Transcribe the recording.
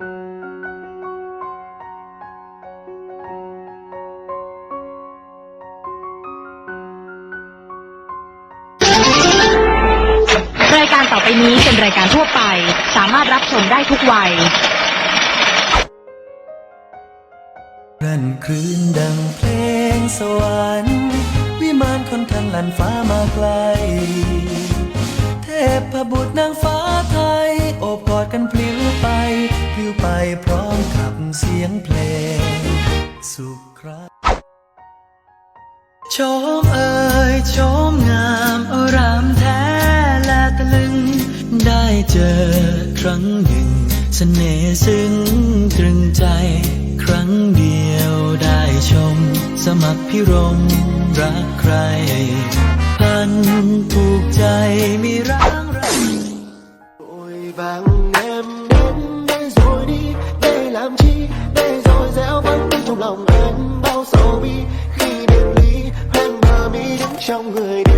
รายการต่อไปนี้เป็นรายการทั่วไป สามารถรับชมได้ทุกวัย นั่นคลื่นดังเพลงสวรรค์วิมานคนทันลันฟ้ามาไกล เทพบุตรนางฟ้า สุขคราชมเอ่ยชมงามอารามแท้และตะลึง ได้เจอครั้งหนึ่งเสน่ห์ซึ้งตรึงใจ ครั้งเดียวได้ชม สมัครพิรมรักใคร พันผูกใจมีร้างราย Vội vàng em đến trong người